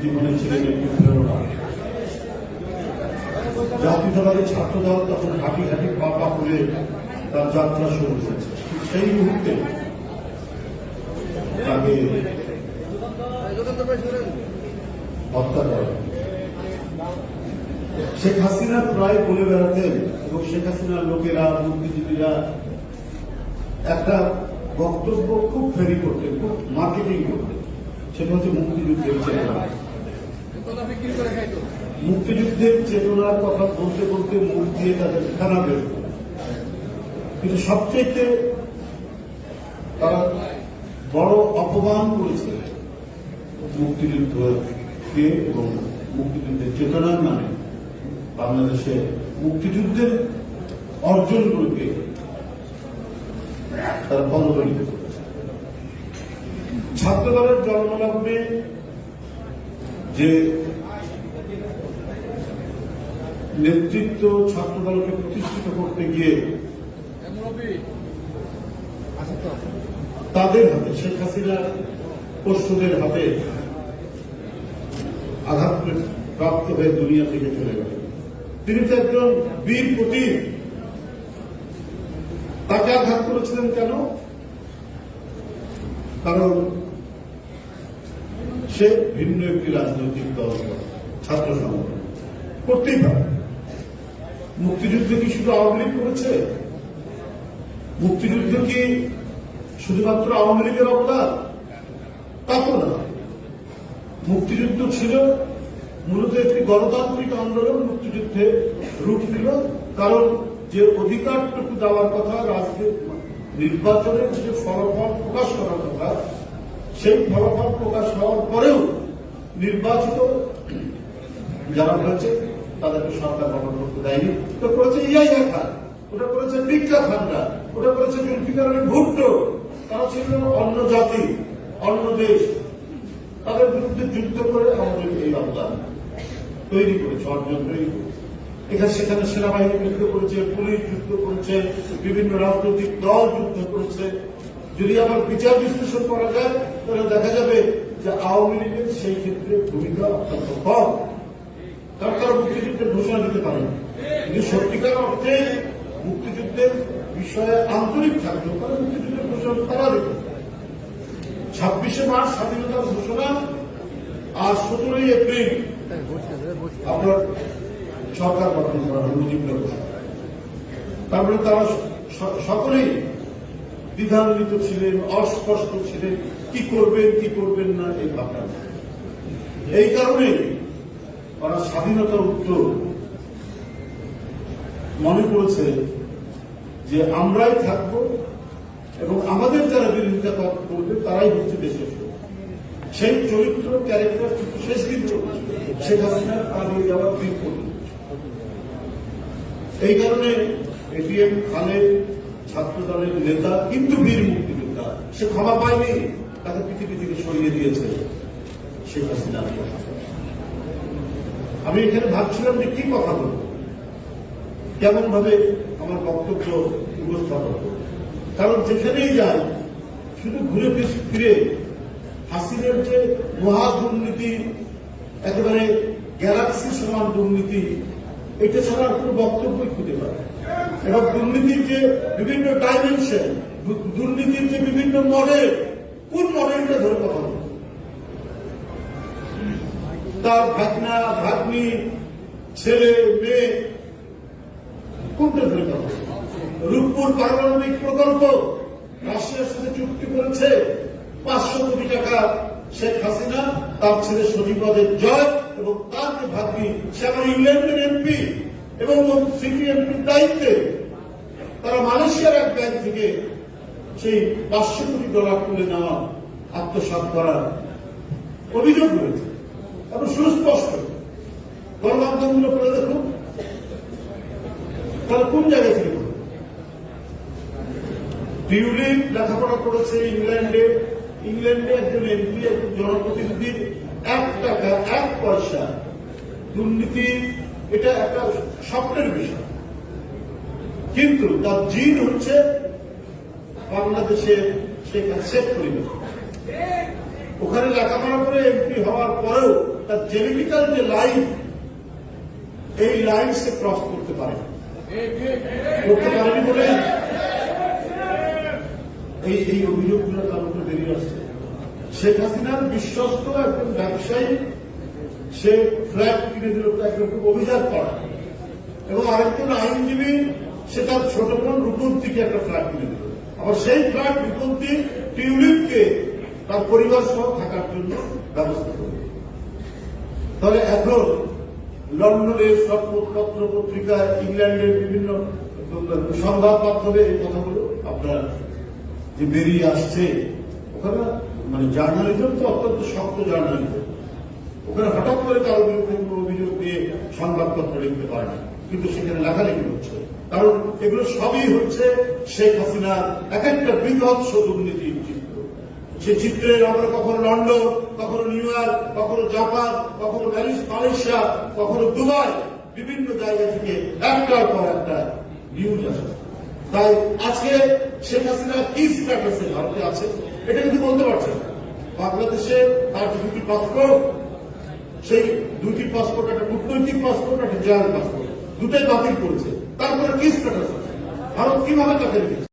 জীবনে ছিলেন একটি প্রেরণা জাতীয়তাবাদী ছাত্র তখন ঘাটি ঘাটি পা পা করে তার যাত্রা শুরু করেছে সেই মুহূর্তে তাকে হত্যা করা। শেখ হাসিনা প্রায় বলে বেড়াতেন এবং শেখ হাসিনার লোকেরা, বুদ্ধিজীবীরা একটা বক্তব্য খুব ফেরি করতেন খুব মার্কেটিং করতেন। সেটা হচ্ছে মুক্তিযুদ্ধের চেতনা। মুক্তিযুদ্ধের চেতনার কথা বলতে বলতে মুখ দিয়ে তাদের খানা বের কিন্তু সবচেয়ে তারা বড় অপমান করেছে মুক্তিযুদ্ধকে এবং মুক্তিযুদ্ধের চেতনার নামে। বাংলাদেশে মুক্তিযুদ্ধের অর্জনগুলোকে তারা পদদলিত করেছে। ছাত্রদলের জন্মলগ্নে যে নেতৃত্ব ছাত্রদলকে প্রতিষ্ঠিত করতে গিয়ে তাদের হাতে, শেখ হাসিনার পশুদের হাতে আঘাত প্রাপ্ত হয়ে দুনিয়া থেকে চলে গেলেন তিনি তো একজন বীর প্রতীক তাকে আঘাত করেছিলেন কেন? কারণ সে ভিন্ন একটি রাজনৈতিক দল, ছাত্র সংগঠন করতেই পারে। মুক্তিযুদ্ধ কি শুধু আওয়ামী লীগ করেছে? মুক্তিযুদ্ধ কি শুধুমাত্র আওয়ামী লীগের অবদান? তা তো না। মুক্তিযুদ্ধ ছিল মূলত একটি গণতান্ত্রিক আন্দোলন, মুক্তিযুদ্ধে রূপ দিল কারণ যে অধিকারটুকু দেওয়ার কথা, রাজনীতি, নির্বাচনের যে ফলাফল প্রকাশ করার কথা, সেই ফলাফল প্রকাশ হওয়ার পরেও নির্বাচিত যারা হয়েছে তাদেরকে সরকার গঠন করতে দেয়নি। তো করেছে ইয়াইয়া খান ওটা করেছে বিজ্ঞা খানরা ওটা করেছে জুলফিকার আলী ভুট্টো তারা ছিল অন্য জাতি, অন্য দেশ। তাদের বিরুদ্ধে যুদ্ধ করে আমাদের এই অবদান। তৈরি করেছে অর্জন তৈরি এখানে সেখানে সেনাবাহিনী যুদ্ধ করেছে, পুলিশ যুদ্ধ করেছে, বিভিন্ন রাজনৈতিক দল যুদ্ধ করেছে। যদি আবার বিচার বিশ্লেষণ করা যায়, তাহলে দেখা যাবে যে আওয়ামী লীগের সেই ক্ষেত্রে ভূমিকা অত্যন্ত কম। কারণ তারা মুক্তিযুদ্ধের ঘোষণা দিতে পারে কিন্তু সত্যিকার অর্থে মুক্তিযুদ্ধের বিষয়ে আন্তরিক থাকলেও তারা মুক্তিযুদ্ধের ঘোষণা তারা দেবে ছাব্বিশে মার্চ স্বাধীনতার ঘোষণা আর সতেরোই এপ্রিল সরকার গঠন করা হল মুজিবনগর তারপরে তারা সকলেই দ্বিধান্বিত ছিলেন, অস্পষ্ট ছিলেন, কি করবেন কি করবেন না, এই ভাবনা এই কারণে তারা স্বাধীনতা উত্তর মনে করেছে যে আমরাই থাকব এবং আমাদের যারা বিরোধিতা করবে, তারাই হচ্ছে দেশের। সেই চরিত্র ক্যারেক্টার কিন্তু শেষ শেখ হাসিনার পালিয়ে যাওয়ার পর্যন্ত এই কারণে এটিএম খানের ছাত্র দলের নেতা কিন্তু বীর মুক্তিযোদ্ধা, সে ক্ষমা পায়নি, তাকে পৃথিবী থেকে সরিয়ে দিয়েছে শেখ হাসিনা। আমি এখানে ভাবছিলাম যে কি কথা বলব? কেমন ভাবে আমার বক্তব্য উপস্থাপন। কারণ যেখানেই যাই, শুধু ঘুরে ফিরে হাসিনের যে মহা দুর্নীতি, একেবারে গ্যালাক্সি সমান দুর্নীতি, এটা ছাড়া কোনো বক্তব্যই খুঁজে পায় এবং দুর্নীতির যে বিভিন্ন ডাইমেনশন দুর্নীতির যে বিভিন্ন মডেল কোন মডেলটা ধরে কথা তার ভাগনা, ভাগ্নি, ছেলে, মেয়ে, কোনটা ধরে কথা? রূপপুর পারমাণবিক প্রকল্প, রাশিয়ার সাথে চুক্তি করেছে পাঁচশো কোটি টাকা শেখ হাসিনা, তার ছেলে সজীবদের জয় এবং তার যে ভাগ্নি সে আমার ইংল্যান্ডের এমপি এবং সিটি দায়িত্বে তারা মালয়েশিয়ার এক ব্যাংক থেকে সেই পাঁচশো কোটি ডলার তুলে নেওয়া আত্মসাৎ করার অভিযোগ রয়েছে। এবং সুস্পষ্ট। গণমাধ্যমগুলো করে দেখুন। তারা কোন জায়গা থেকে টিউলিপ লেখাপড়া করেছে ইংল্যান্ডে। ইংল্যান্ডে একজন এমপি, একজন জনপ্রতিনিধির এক টাকা, এক পয়সা দুর্নীতির এটা একটা স্বপ্নের বিষয়। কিন্তু তার জিন হচ্ছে বাংলাদেশে শেখ শেখ পরিবেশ ওখানে লেখাপড়া করে এমপি হওয়ার পরেও তার জেনেটিক্যাল যে লাইন, এই লাইন সে ক্রস করতে পারে করতে পারেনি বলে এই এই অভিযোগগুলো তার উপরে বেরিয়ে আসছে। শেখ হাসিনার বিশ্বস্ত একজন ব্যবসায়ী, সে ফ্ল্যাট কিনে দিল একজন খুব করা। এবং আরেকজন আইনজীবী, সে তার ছোট বোন রূপন্তীকে একটা ফ্ল্যাট কিনে দিল। আবার সেই ফ্ল্যাট রূপন্তী টিউলিপকে তার পরিবার সহ থাকার জন্য ব্যবস্থা করবে তাহলে এখন লন্ডনের সব পত্র পত্রিকায়, ইংল্যান্ডের বিভিন্ন সংবাদ মাধ্যমে এই কথাগুলো আপনার যে বেরিয়ে আসছে, ওখানে মানে জার্নালিজম তো অত্যন্ত শক্ত জার্নালিজম ওখানে হঠাৎ করে কারও বিরুদ্ধে কোনো অভিযোগ দিয়ে সংবাদপত্র লিখতে পারে না। কিন্তু সেখানে লেখালেখি হচ্ছে। কারণ এগুলো সবই হচ্ছে শেখ হাসিনার এক একটা বৃহৎ দুর্নীতির চিত্র। সে চিত্রে আমরা কখনো লন্ডন, কখনো নিউ ইয়র্ক, কখনো জাপান, কখনো ম্যালিস- মালয়েশিয়া, কখনো দুবাই, বিভিন্ন জায়গা থেকে একটার পর একটা নিউজ আসে তাই আজকে শেখ হাসিনা কি স্ট্যাটাসে ভারতে আছে। এটা কিন্তু বলতে পারছেন না বাংলাদেশে তার দুটি পাসপোর্ট সেই দুটি পাসপোর্ট একটা কূটনৈতিক পাসপোর্ট একটা জেনারেল পাসপোর্ট দুটাই বাতিল করেছে। তারপরে কি স্ট্যাটাস ভারত কীভাবে তাকে রেখেছে?